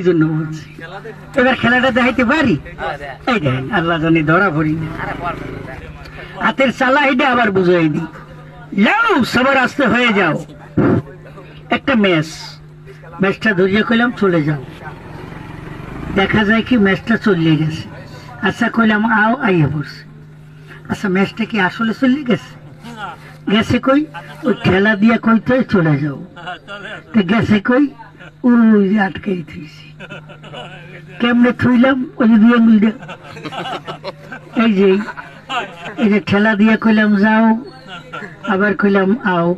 এই জন্য বলছি? এবার খেলাটা দেখাইতে পারি? আল্লাহ জানি ধরা পড়ি হাতের চালা আবার বুঝাই যাও, সবার আসতে হয়ে যাও। একটা ম্যাচ। ম্যাচটা কইলাম, চলে যাও। দেখা যায় কি, ম্যাচটা গেছে। আচ্ছা কইলাম, আও আইয়ে পড়ছে। আচ্ছা ম্যাচটা কি আসলে চলে গেছে? গেছে কই? ওই খেলা দিয়া কইতে চলে যাও। তো গেছে কই? ওই আটকে থুইছি কেমনে থুইলাম? ওই যে দুই আঙুল দিয়ে। এই যে এই যে ঠেলা দিয়ে কইলাম যাও। আবার কইলাম আও।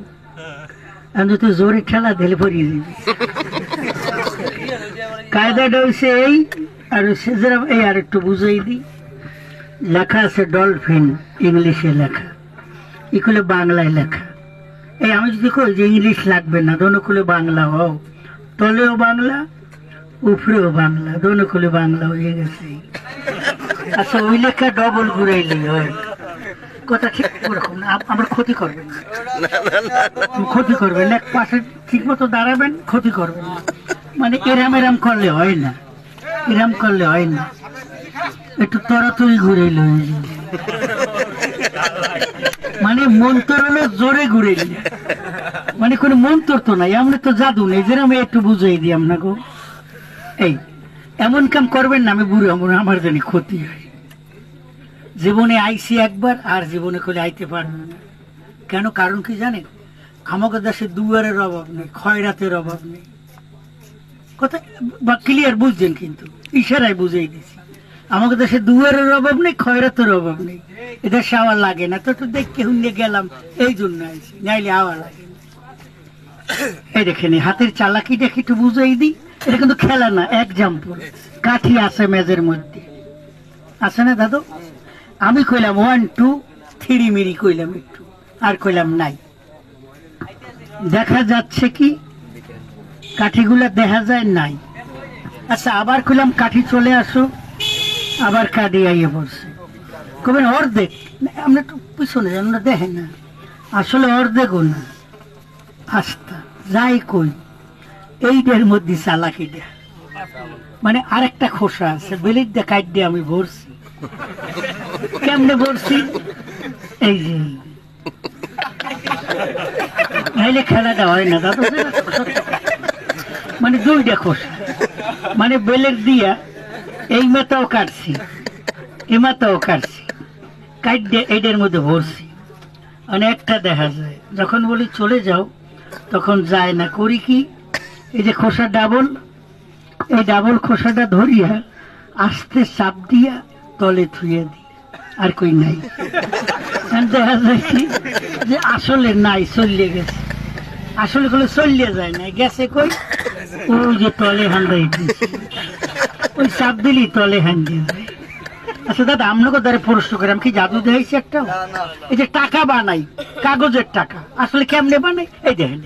আমি তো জোরে ঠেলা দিলে পড়িয়ে দিবি কায়দাটা হয়েছে এই আর সেজরা এই আর একটু বুঝাই দিই। লেখা আছে ডলফিন ইংলিশে লেখা। এগুলো বাংলায় লেখা। এই আমি যদি কই যে ইংলিশ লাগবে না দোনো বাংলা হও তলেও বাংলা উপরেও বাংলা, দোনো খুলে বাংলা হয়ে গেছে। আচ্ছা ওই লেখা ডবল ঘুরাইলে হয়। কথা ঠিক ওরকম না আমার ক্ষতি করবেন ক্ষতি করবেন এক পাশে ঠিক মতো দাঁড়াবেন, ক্ষতি করবেন মানে এরাম এরাম করলে হয় না। এরাম করলে হয় না। একটু তরাতরি ঘুরাইল মানে মন্তর হলো জোরে ঘুরে মানে কোনো মন্তর তো নাই, আমরা তো জাদু নেই যেরকম একটু বুঝাই দিই আপনাকে। এই, এমন কাম করবেন না, আমি বুড়ো, আমার আমার জানি ক্ষতি হয়। জীবনে আইসি একবার, আর জীবনে করে আইতে পারব কেন, কারণ কি জানেন আমাকে দেশে দুয়ারের অভাব নেই, খয়রাতের অভাব নেই। কথা বা ক্লিয়ার বুঝছেন কিন্তু, ইশারায় বুঝাই দিছি। আমাকে দেশে দুয়ারের অভাব নেই, খয়রাতের অভাব নেই। এদের সাওয়া লাগে না, তো তো দেখতে হুন্ডে গেলাম, এই জন্য আইসি নাইলে আওয়া লাগে। এই দেখেন হাতের চালাকি দেখে একটু বুঝাই দিই। এটা কিন্তু খেলা না এক্সাম্পল কাঠি আছে মেজের মধ্যে। আছে না দাদু? আমি কইলাম ওয়ান টু থ্রি মিরি কইলাম একটু, আর কইলাম নাই। দেখা যাচ্ছে কি, কাঠিগুলা দেখা যায় নাই। আচ্ছা আবার কইলাম কাঠি চলে আসো, আবার কাঠি আইয়ে পড়ছে। কবেন অর্ধেক, আমরা একটু পিছনে আমরা দেখেন না। আসলে অর্ধেকও না। আস্তা, যাই কই। এইটার মধ্যে চালাকিটা মানে আরেকটা খোসা আছে দিয়ে কাট দিয়ে আমি ভরছি। কেমনে ভরছি? এই যে। নাইলে খেলাটা হয় না, দাদা। মানে দুইটা খোসা। মানে বেলের দিয়া এই মাথাও কাটছি এই মাথাও কাটছি। কাট দিয়ে এইটার মধ্যে ভরছি। অনেকটা দেখা যায়, যখন বলি চলে যাও, তখন যায় না, করি কি? এই যে খোসা ডাবল এই ডাবল খোসাটা ধরিয়া আস্তে চাপ দিয়া তলে থুয়ে দিই আর কই নাই। দেখা যায় কি যে আসলে নাই চলিয়ে গেছে। আসলে গুলো চলিয়ে যায় না গেছে কই? ওই যে তলে হান্দাই ওই চাপ দিলি তলে হান্দি যায় আচ্ছা দাদা আপনাকে দ্বারা প্রশ্ন করে আমি কি জাদু দেখাইছি একটা এই যে টাকা বানাই কাগজের টাকা আসলে কেমনে বানাই? এই দেখেন।